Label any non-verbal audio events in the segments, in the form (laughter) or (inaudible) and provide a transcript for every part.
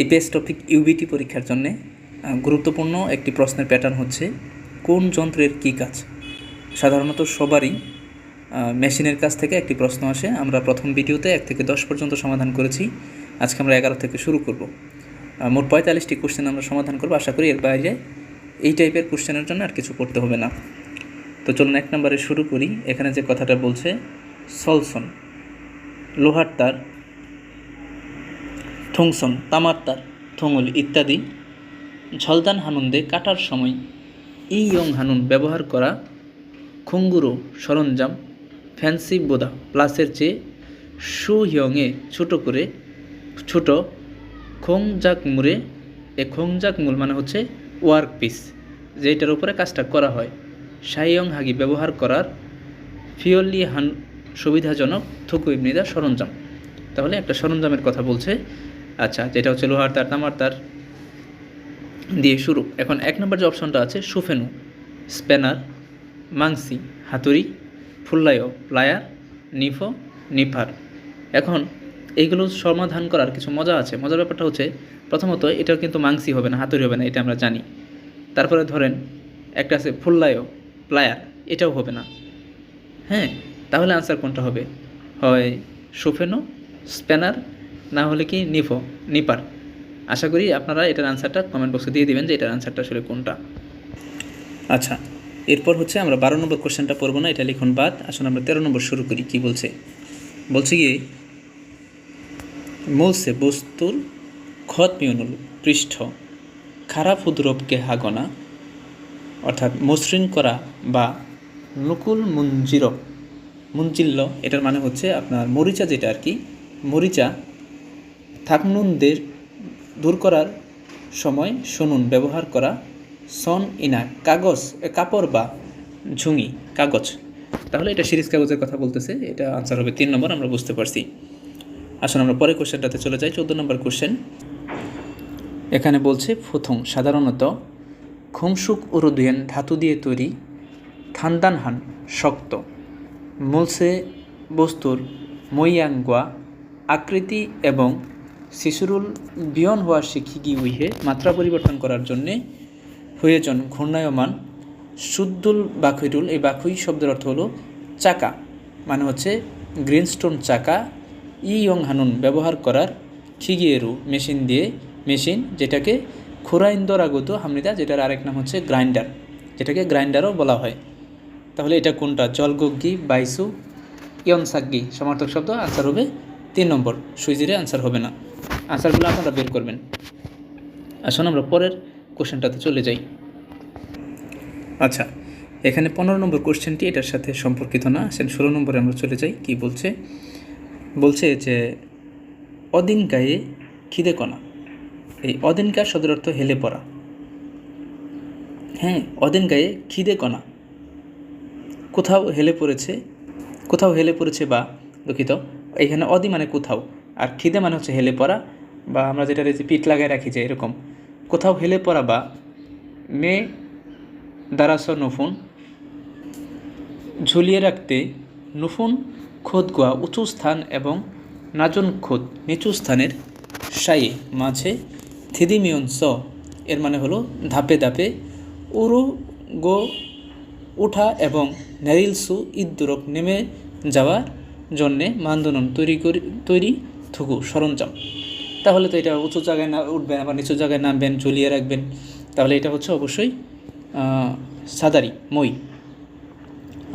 এই pace topic UBT পরীক্ষার জন্যে গুরুত্বপূর্ণ একটি প্রশ্নের প্যাটার্ন হচ্ছে, কোন যন্ত্রের কী কাজ? সাধারণত সবারই মেশিনের কাছ থেকে একটি প্রশ্ন আসে। আমরা প্রথম ভিডিওতে এক থেকে দশ পর্যন্ত সমাধান করেছি। আজকে আমরা এগারো থেকে শুরু করব। মোট পঁয়তাল্লিশটি কোশ্চেন আমরা সমাধান করব। আশা করি এর বাইরে এই টাইপের কোশ্চেনের জন্য আর কিছু করতে হবে না। তো চলুন এক নম্বরে শুরু করি। এখানে যে কথাটা বলছে, সলসন, লোহার তার থংসন তামার তার থঙুল ইত্যাদি। ঝলদান হানুন্দে কাটার সময় ই ইয়ং হানুন ব্যবহার করা খুঙ্গুরো, সরঞ্জাম, ফ্যান্সি বোদা প্লাসের চেয়ে সু হিয়ংয়ে ছোট করে, ছোট খোংজাক মুড়ে, এ খোংজাক মূল মানে হচ্ছে ওয়ার্ক পিস যেটার উপরে কাজটা করা হয়। সাইয়ং হাগি ব্যবহার করার ফিওলি হান সুবিধাজনক থুকু ইবনিদা সরঞ্জাম। তাহলে একটা সরঞ্জামের কথা বলছে আচ্ছা যেটা হচ্ছে লোহার তার, তামার তার দিয়ে শুরু। এখন এক নম্বর যে অপশনটা আছে, সুফেনু, স্প্যানার, মাংসি, হাতুড়ি ফুল্লায়ো প্লায়ার, নিফো, নিফার। এখন এইগুলো সমাধান করার কিছু মজা আছে। মজার ব্যাপারটা হচ্ছে, প্রথমত এটা কিন্তু মাংসি হবে না, হাতুড়ি হবে না, এটা আমরা জানি। তারপরে ধরেন, একটা আছে ফুল্লায়ো প্লায়ার, এটাও হবে না। হ্যাঁ তাহলে আনসার কোনটা হবে? হয় সুফেনো, স্প্যানার না হলে কি নিফো, নিপার? আশা করি আপনারা এটার আনসারটা কমেন্ট বক্সে দিয়ে দিবেন যে এটার আনসারটা আসলে কোনটা। আচ্ছা এরপর হচ্ছে আমরা বারো নম্বর কোশ্চেনটা পড়ব না, এটা লিখুন বাদ। আসলে আমরা তেরো নম্বর শুরু করি, কি বলছে? বলছে কি মৌসে বস্তুর খত মিউনুল, পৃষ্ঠ, খারাপ উদ্রবকে হাগনা, অর্থাৎ মসৃণ করা বা নকুল মুঞ্জির মুঞ্চিল্য এটার মানে হচ্ছে আপনার মরিচা যেটা আর কি, মরিচা থাকনুনদের দূর করার সময় শুনুন, ব্যবহার করা, সন ইনা, কাগজ, কাপড় বা ঝুঙি, কাগজ। তাহলে এটা সিরিজ কাগজের কথা বলতেছে, এটা আনসার হবে তিন নম্বর, আমরা বুঝতে পারছি। আসুন আমরা পরের কোশ্চেনটাতে চলে যাই, চোদ্দ নম্বর কোশ্চেন এখানে বলছে প্রথম সাধারণত খুমসুক উরুদুয়েন ধাতু দিয়ে তৈরি থান্দানহান শক্ত, মূলসে বস্তুর মইয়াঙ্গুয়া, আকৃতি এবং শিশুরুল বিয়ন হওয়া শিখিগি উইহে মাত্রা পরিবর্তন করার জন্যে প্রয়োজন ঘূর্ণায়মান শুদ্ধুল বাখৈরুল এই বাখুই শব্দের অর্থ হলো চাকা মানে হচ্ছে গ্রিনস্টোন চাকা ইয়ং হানুন ব্যবহার করার খিগিয়েরু মেশিন দিয়ে, মেশিন যেটাকে খুরাইন্দরাগত হামনিদা, যেটার আরেক নাম হচ্ছে গ্রাইন্ডার, যেটাকে গ্রাইন্ডারও বলা হয়। তাহলে এটা কোনটা? জলগগ্গি, বাইসু, ইয়নসাগ্গি, সমার্থক শব্দ আনসার হবে তিন নম্বর। সুইজিরে আনসার হবে না। আনসারগুলো আপনারা বের করবেন। আসুন আমরা পরের কোশ্চেনটাতে চলে যাই। আচ্ছা এখানে পনেরো নম্বর কোশ্চেনটি, এটার সাথে সম্পর্কিত না। আসেন ষোলো নম্বরে আমরা চলে যাই, কি বলছে? বলছে যে, অদিন গায়ে খিদে কণা। এই অদিনকা শব্দের অর্থ হেলে পড়া। হ্যাঁ অদিন গায়ে খিদে কণা। কোথাও হেলে পড়েছে, কোথাও হেলে পড়েছে বা দুঃখিত, এখানে অদি মানে কোথাও। আর খিদে মানে হচ্ছে হেলে পড়া বা আমরা যেটা রয়েছে পিঠ লাগায় রাখি যে এরকম। কোথাও হেলে পড়া বা মে দারাস নফুন ঝুলিয়ে রাখতে নুফুন খোদ গোয়া উঁচু স্থান এবং নাজন খোদ নিচু স্থানের সাইয়ে মাঝে থিদিমিয়ন স এর মানে হলো ধাপে ধাপে উরু গো উঠা এবং নেরিলসু ইদ্দুরক নেমে যাওয়ার জন্যে মান্দনন তৈরি করি তৈরি থুকু সরঞ্জাম। তাহলে তো এটা উঁচু জায়গায় না উঠবেন, আবার নিচু জায়গায় নামবেন, ঝুলিয়ে রাখবেন। তাহলে এটা হচ্ছে অবশ্যই সাদারি, মই।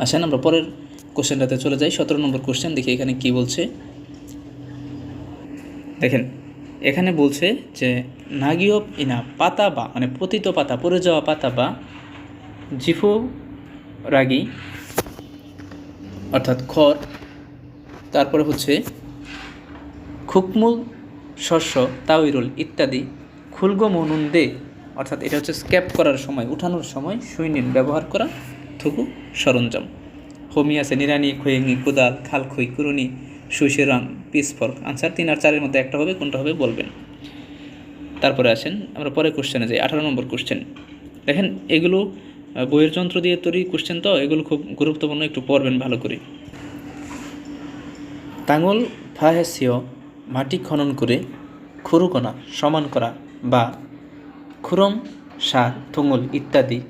আসেন, আমরা পরের কোশ্চেনটাতে চলে যাই। সতেরো নম্বর কোশ্চেন, দেখি এখানে কি বলছে। দেখেন, এখানে বলছে যে নাগিয়ব ইনা পাতা বা মানে পতিত পাতা, পড়ে যাওয়া পাতা বা, জিফো রাগি, অর্থাৎ খড়। তারপরে হচ্ছে খুকমুল, শস্য, তাওইরুল ইত্যাদি খুলগো মনুন্দে অর্থাৎ এটা হচ্ছে স্ক্যাপ করার সময়, উঠানোর সময় সৈনিক ব্যবহার করা থুকু সরঞ্জাম। হোমি আছে নিরানি খৈঙ্গি কোদাল, খাল খই, কুরুনি সুইসেরাং পিসফল আনসার তিন আর চারের মধ্যে একটা হবে, কোনটা হবে বলবেন। তারপরে আসেন, আমরা পরে কোশ্চেনে যাই, আঠারো নম্বর কোশ্চেন দেখেন, এগুলো বইয়ের যন্ত্র দিয়ে তৈরি কোশ্চেন তো, এগুলো খুব গুরুত্বপূর্ণ, একটু পড়বেন ভালো করে। তাঙল ফাহেসিও মাটি খনন করে খুরুকণা সমান করা বা খুরম, সার থুঙুল ইত্যাদি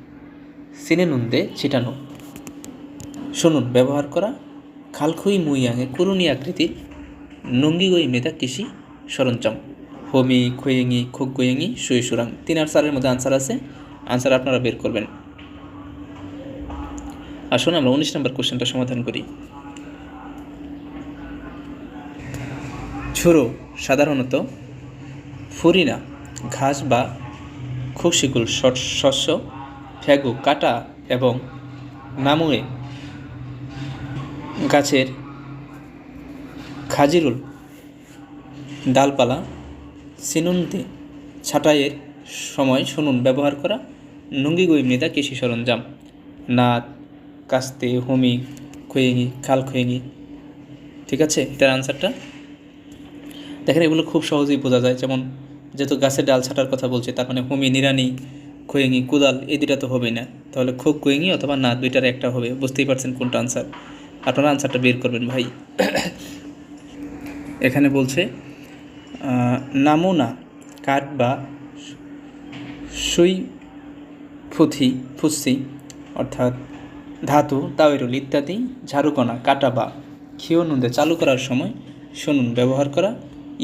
সিনেনুন্দে ছিটানো। শুনুন, ব্যবহার করা খালখুই মুইয়াংয়ে কুরুনি আকৃতির নঙ্গিগই মেধা কৃষি সরঞ্জাম। হোমি খুয়েঙি খোক গোয়েঙি সুই সুরাং, তিন আনসারের মধ্যে আনসার আছে। আনসার আপনারা বের করবেন। আসুন আমরা উনিশ নম্বর কোশ্চেনটা সমাধান করি। ঝুরো সাধারণত ফুরিনা, ঘাস বা খুশিকুল শস্য ফ্যাগু কাটা এবং নামুয়ে গাছের খাজিরুল, ডালপালা, সিনুনতে ছাঁটাইয়ের সময় শুনুন। ব্যবহার করা নুঙ্গিগুই মৃদা কৃষি সরঞ্জাম। নাত কাস্তে, হোমি খোয়েঙি খাল খোয়েঙি ঠিক আছে? এটার আনসারটা দেখেন এগুলো খুব সহজেই বোঝা যায়। যেমন যেহেতু গাছের ডাল ছাটার কথা বলছে, তার মানে হোমি নিরানি খোয়েঙি, কুদাল এই দুইটা তো হবে না। তাহলে খোক কোয়েঙি অথবা না, দুইটার একটা হবে। বুঝতেই পারছেন কোনটা আনসার আপনারা আনসারটা বের করবেন ভাই। (coughs) এখানে বলছে নামুনা, কাঠ বা সুই ফুথি ফুসি অর্থাৎ ধাতু, তাওয়েরুল ইত্যাদি, ঝাড়ুকণা, কাটা বা খিওনুন্দে চালু করার সময় শুনুন ব্যবহার করা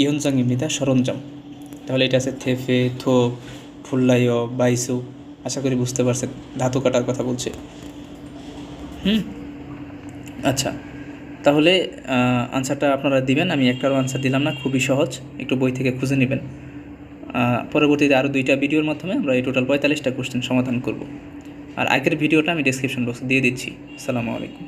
ইহনজাঙ্গি মৃদা সরঞ্জাম। তাহলে এটা আছে থেফে, থোপ, ফুল্লাইয়, বাইসু, আশা করি বুঝতে পারছেন, ধাতু কাটার কথা বলছে। হুম? আচ্ছা তাহলে আনসারটা আপনারা দিবেন, আমি একটারও আনসার দিলাম না, খুবই সহজ, একটু বই থেকে খুঁজে নেবেন। পরবর্তীতে আরও দুইটা ভিডিওর মাধ্যমে আমরা এই টোটাল পঁয়তাল্লিশটা কোশ্চেন সমাধান করব। আর আগের ভিডিওটা আমি ডিসক্রিপশন বক্সে দিয়ে দিচ্ছি। আসসালামু আলাইকুম।